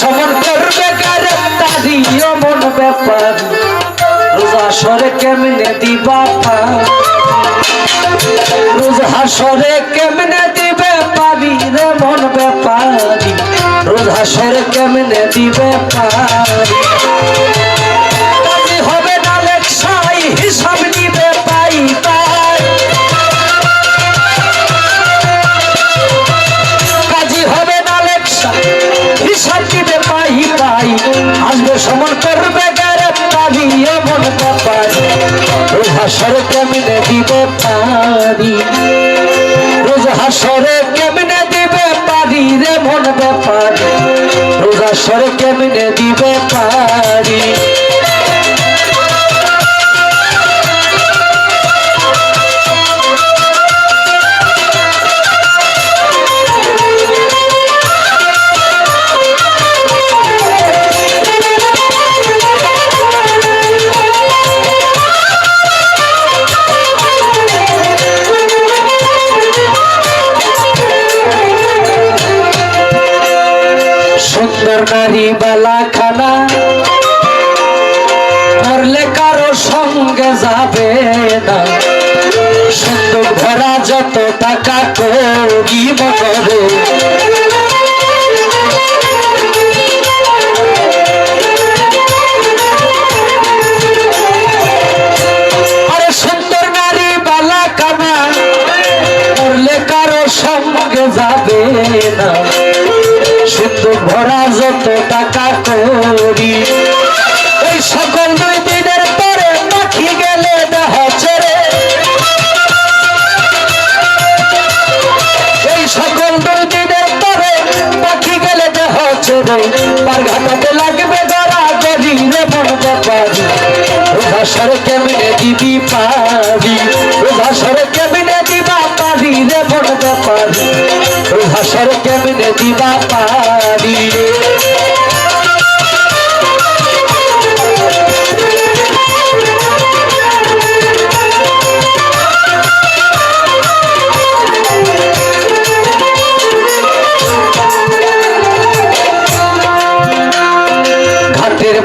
সমন করবে গ্রেপ্তারি অমন ব্যাপার। রোজা সরে কেমনে দিবা রোজা সরে কেমনে দিবে পারি রে মন ব্যাপারি? রোজা সরে কেমনে দিবে পারি? যত টাকা করি আরে সুন্দর নারী বালা কানা করলে কারও যাবে না। ভরা যত টাকা করি, এই সকল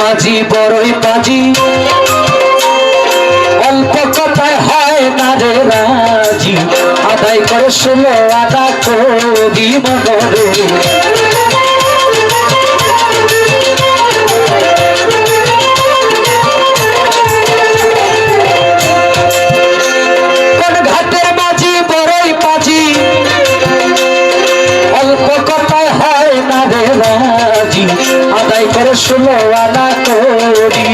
মাঝি বড়ই বাজি অল্প কথায় হয় না আদায় করে ষোলো আদা করি মনরে ষোলো আনা করি।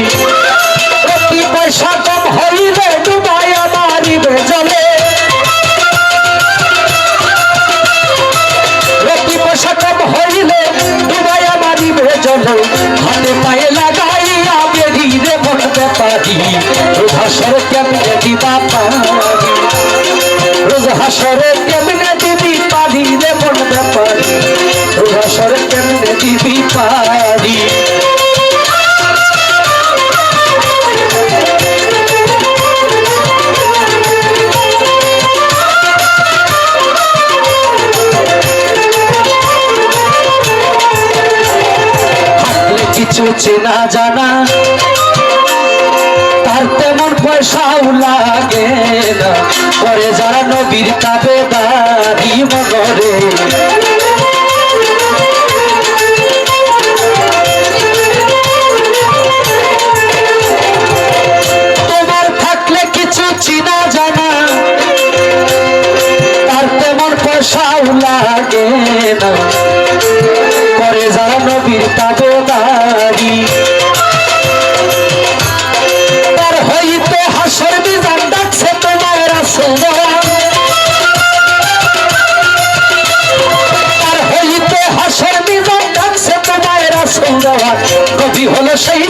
প্রতি পয়সা কম হইলে ডুবাই মারিবে জলে। প্রতি পয়সা কম হইলে ডুবাই মারিবে জলে। হাতে পায়ে লাগাইয়া বেরিয়ে মন ব্যাপারি। রোজ হাসরে কেমনে দিবা পারি? রোজ কেমনে দিবি পারি রে মন ব্যাপারি? রোজ কেমনে দিবি পারি? চেনা জানা, তার তেমন পয়সাও লাগে না। পরে যারা নবীর কাবে দাঁড়ি মনরে তোমার থাকলে কিছু চিনা জানা, তার তেমন পয়সাও লাগে না। হলো সেই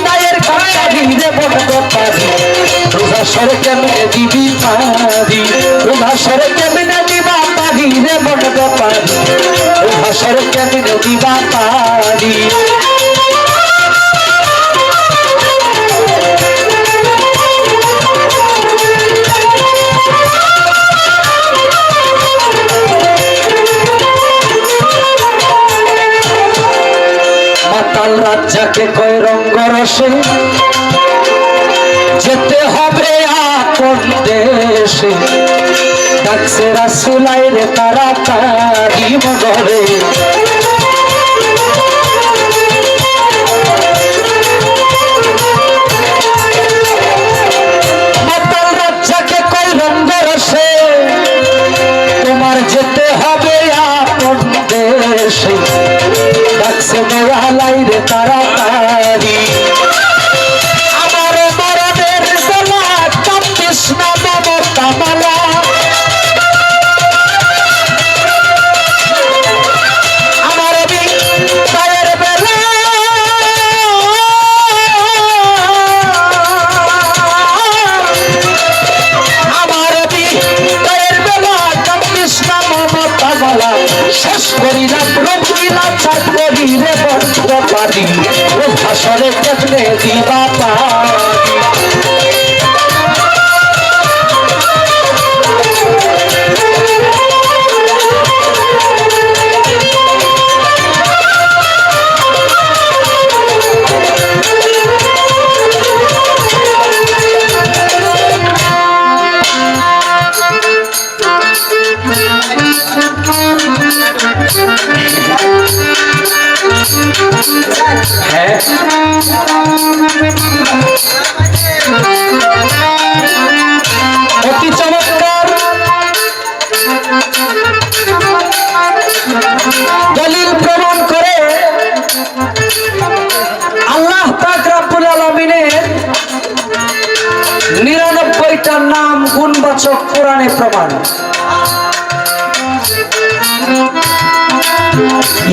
মাতাল রাজাকে কয় রঙ্গ রসে? যেতে হবে আপন দেশে। ডাকছে রাসুলাই রে তারা তারি মগরে। দেওয়ালাই রে তাড়াতাড়ি ভাষণে কেমনে দিবা পারি? গুণবাচক কোরআনে প্রমাণ।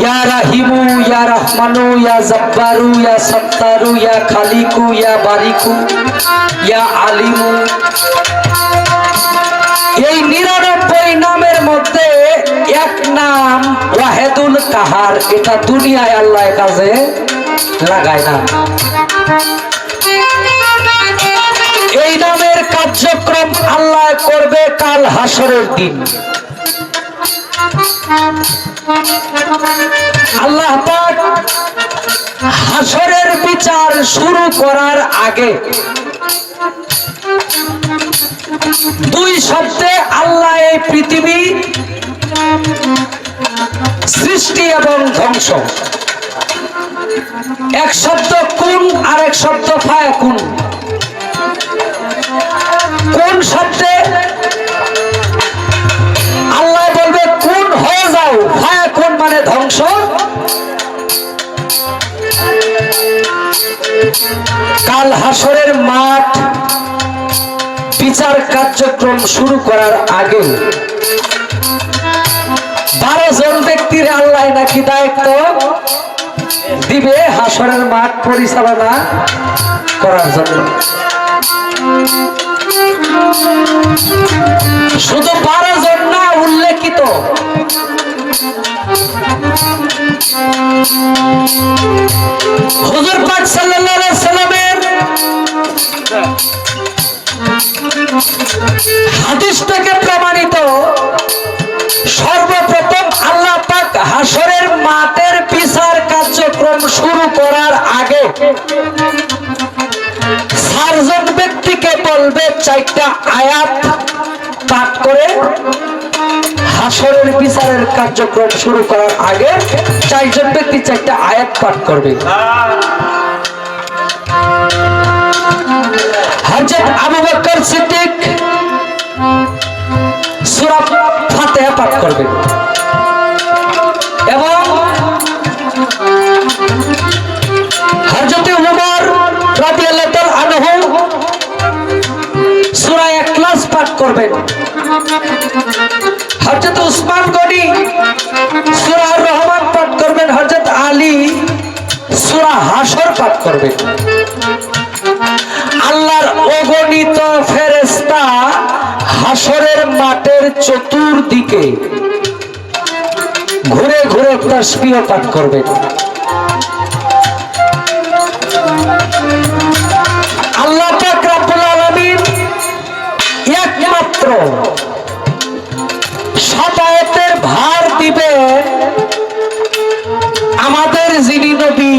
ইয়া রাহিমু, ইয়া রহমানু, ইয়া জব্বারু, ইয়া সত্তারু, ইয়া খালিকু, ইয়া বারিকু, ইয়া আলিমু। এই নিরানব্বই নামের মধ্যে এক নাম ওয়াহেদুল কাহার। এটা দুনিয়ায় আল্লাহ কাজে লাগায় না। এই নামের কার্যক্রম আল্লাহ কাল হাসরের দিন। আল্লাহ হাসরের বিচার শুরু করার আগে দুই শব্দে আল্লাহ এই পৃথিবী সৃষ্টি এবং ধ্বংস। এক শব্দ কুন আর এক শব্দ ফায়া কুন কোন শব্দে ধ্বংস। কাল হাসরের মাঠ বিচার কার্যক্রম শুরু করার আগে বারো জন ব্যক্তির আল্লাহ নাকি দায়িত্ব? দিবে হাসরের মাঠ পরিচালনা করার জন্য। শুধু বারো জন না, উল্লেখিত হুজুর পাক প্রমাণিত। সর্বপ্রথম আল্লাহ পাক হাসরের মাঠের বিচার কার্যক্রম শুরু করার আগে চারজন ব্যক্তিকে বলবে, চারটা আয়াত পাঠ করে হাসরের বিচারের কার্যক্রম শুরু করার আগে চারজন ব্যক্তি চারটা আয়াত পাঠ করবে। হযরত আবু বকর সিদ্দিক সূরা ফাতিহা পাঠ করবে। এবং হযরত উমর রাদিয়াল্লাহু আনহু সূরা ইখলাস পাঠ করবেন। সূরা রহমান পাঠ করবেন হযরত আলী। সুরা হাসর পাঠ করবে আল্লাহর অগণিত ফেরেস্তা হাসরের মাঠের চতুর্দিকে ঘুরে ঘুরে তসবিহ পাঠ করবে আল্লাহ পাক রব্বুল আলামিন একমাত্র সাদায়তের ভার দিবে। আমাদের যিনি নবী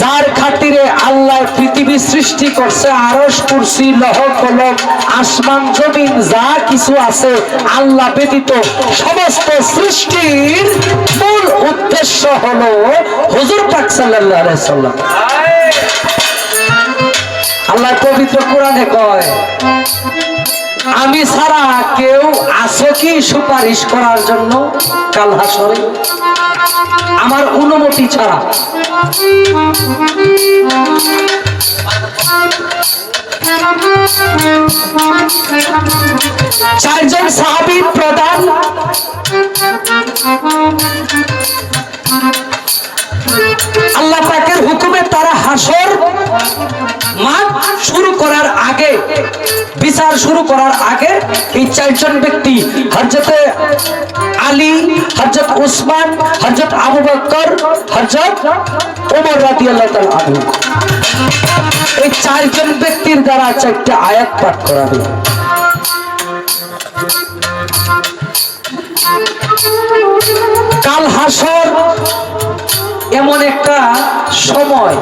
যার খাতিরে আল্লাহ পৃথিবী সৃষ্টি করছে আরস কুরসি লহ কলম আসমান জমিন যা কিছু আছে আল্লাহ ব্যতীত সমস্ত সৃষ্টির মূল উদ্দেশ্য হলো হুজুর পাক সাল্লাল্লাহু আলাইহি সাল্লাম। আল্লাহ পবিত্র কোরআনে কয় আমি ছাড়া কেউ আছে কি সুপারিশ করার জন্য? কাল হাসরে। আমার অনুমতি ছাড়া। চারজন সাহাবী প্রধান। আল্লাহ তারা হাসর মাঠ শুরু করার আগে, বিচার শুরু করার আগে এই চারজন ব্যক্তি হজরতে আলী হজরত উসমান হজরত আবু বকর হজরত ওমর রাদি আল্লাহ আনহু। এই চারজন ব্যক্তির দ্বারা চারটা আয়াত পাঠ করাবে কাল হাসর এমন একটা সময়।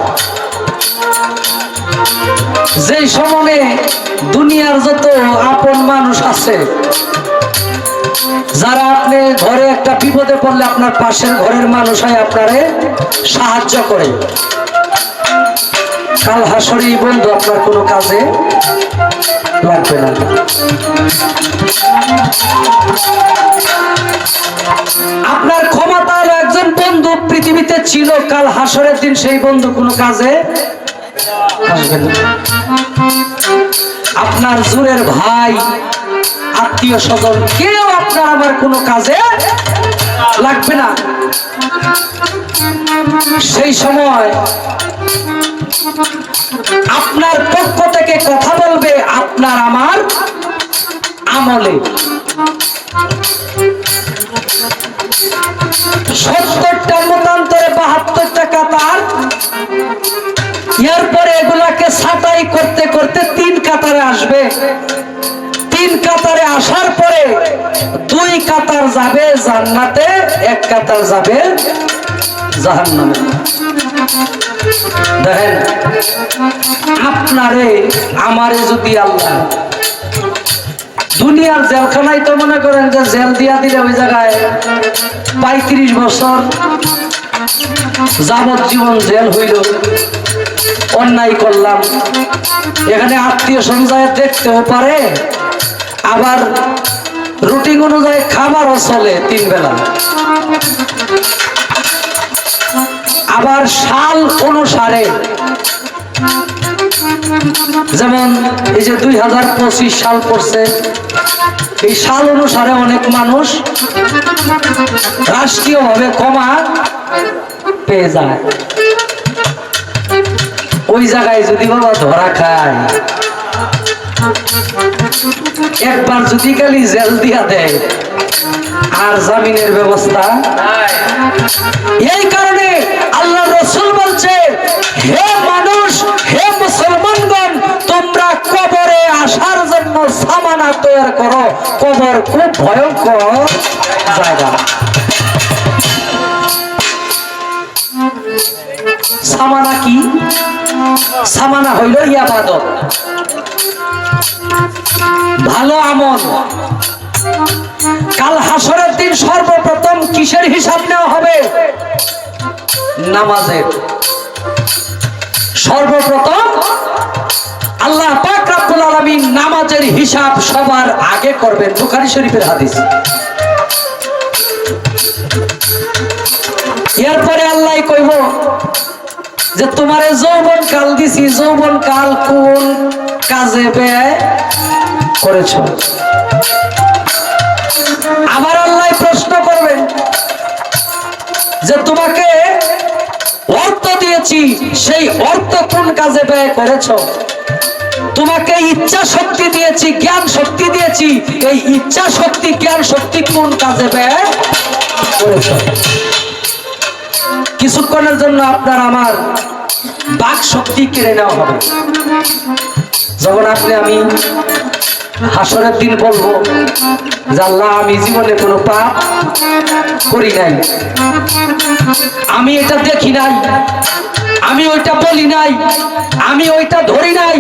যে সময়ে দুনিয়ার যত আপন মানুষ আছে, যারা আপনি ঘরে একটা বিপদে পড়লে আপনার পাশের ঘরের মানুষ হয় আপনারে সাহায্য করে। কাল হাসরি বন্ধু, আপনার কোনো কাজে লাগবে না। আপনার ক্ষমতার একজন বন্ধু পৃথিবীতে ছিল, কাল হাসরের দিন সেই বন্ধু কোনো কাজে আপনার জোরের ভাই, আত্মীয় স্বজন, কেউ আপনার আমার কোনো কাজে লাগবে না। সেই সময় আপনার পক্ষ থেকে কথা বলবে আপনার আমার আমলে। সত্তরটা মতান্তরে বাহাত্তরটা কাতার এরপরে এগুলাকে ছাটাই করতে করতে তিন কাতারে আসবে। তিন কাতারে আসার পরে দুই কাতার যাবে জান্নাতে, এক কাতার যাবে জাহান্নামে। দেখেন, আপনারে, আমারে যদি আল্লাহ দুনিয়ার জেলখানায় তো মনে করেন যে জেল দিয়া দিলে ওই জায়গায় পঁয়ত্রিশ বছর যাবজ্জীবন জেল হইল, অন্যায় করলাম। এখানে আত্মীয় সঞ্চয় দেখতেও পারে, আবার রুটিন অনুযায়ী খাবারও চলে তিন বেলা। আবার সাল অনুসারে যেমন এই যে দুই হাজার পঁচিশ সাল পড়ছে এই সাল অনুসারে অনেক মানুষ রাষ্ট্রীয়ভাবে কমা পেয়ে যায়। ওই জায়গায় যদি বাবা ধরা খায় একবার যদি খালি জেল দিয়া দেয় আর জামিনের ব্যবস্থা এই কারণে আল্লাহ রসুল বলছে হে মানুষ সামানা তৈরি করো, কবর খুব ভয়ঙ্কর জায়গা। সামানা কি? সামানা হইল ভালো আমল। কাল হাসরের দিন সর্বপ্রথম কিসের হিসাব নেওয়া হবে? নামাজের। সর্বপ্রথম আল্লাহ পাক আলামিন নামাজের হিসাব সবার আগে করবেন, বুখারী শরীফের হাদিস। এরপরে আল্লাহ কইব যে, তোমারে যৌবন কাল দিছি, যৌবন কাল কোন কাজে ব্যয় করেছ? আবার আল্লাহ প্রশ্ন করবেন যে, তোমাকে অর্থ দিয়েছি, সেই অর্থ কোন কাজে ব্যয় করেছ? তোমাকে ইচ্ছা শক্তি দিয়েছি, জ্ঞান শক্তি দিয়েছি। এই ইচ্ছা শক্তি, জ্ঞান শক্তি কোন কাজে ব্যয়? কিছুক্ষণের জন্য আপনার আমার বাক শক্তি কেড়ে নেওয়া হবে। যখন আপনি আমি হাসরের দিন বলব আল্লাহ, আমি জীবনে কোনো পাপ করি নাই। আমি এটা দেখি নাই, আমি ওইটা বলি নাই, আমি ওইটা ধরি নাই,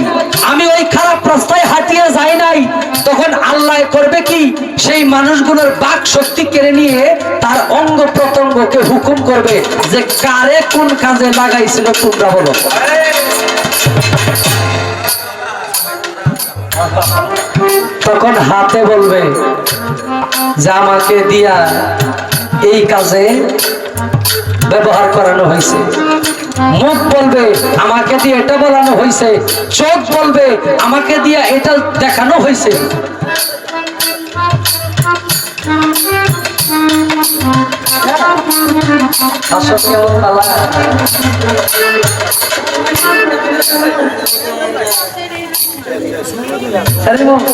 আমি ওই খারাপ রাস্তায় হাঁটিয়ে যাই নাই। তখন আল্লাহ করবে কি? সেই মানুষগুলোর বাক শক্তি কেড়ে নিয়ে তার অঙ্গ প্রত্যঙ্গকে হুকুম করবে যে কারে কোন কাজে লাগাইছিল তোমরা বলো। তখন হাতে বলবে, যে আমাকে দিয়া এই কাজে ব্যবহার করানো হয়েছে। মুখ বলবে, আমাকে দিয়ে এটা বলানো হয়েছে। চোখ বলবে, আমাকে দিয়া এটা দেখানো হয়েছে। পালা? আরে বাবা।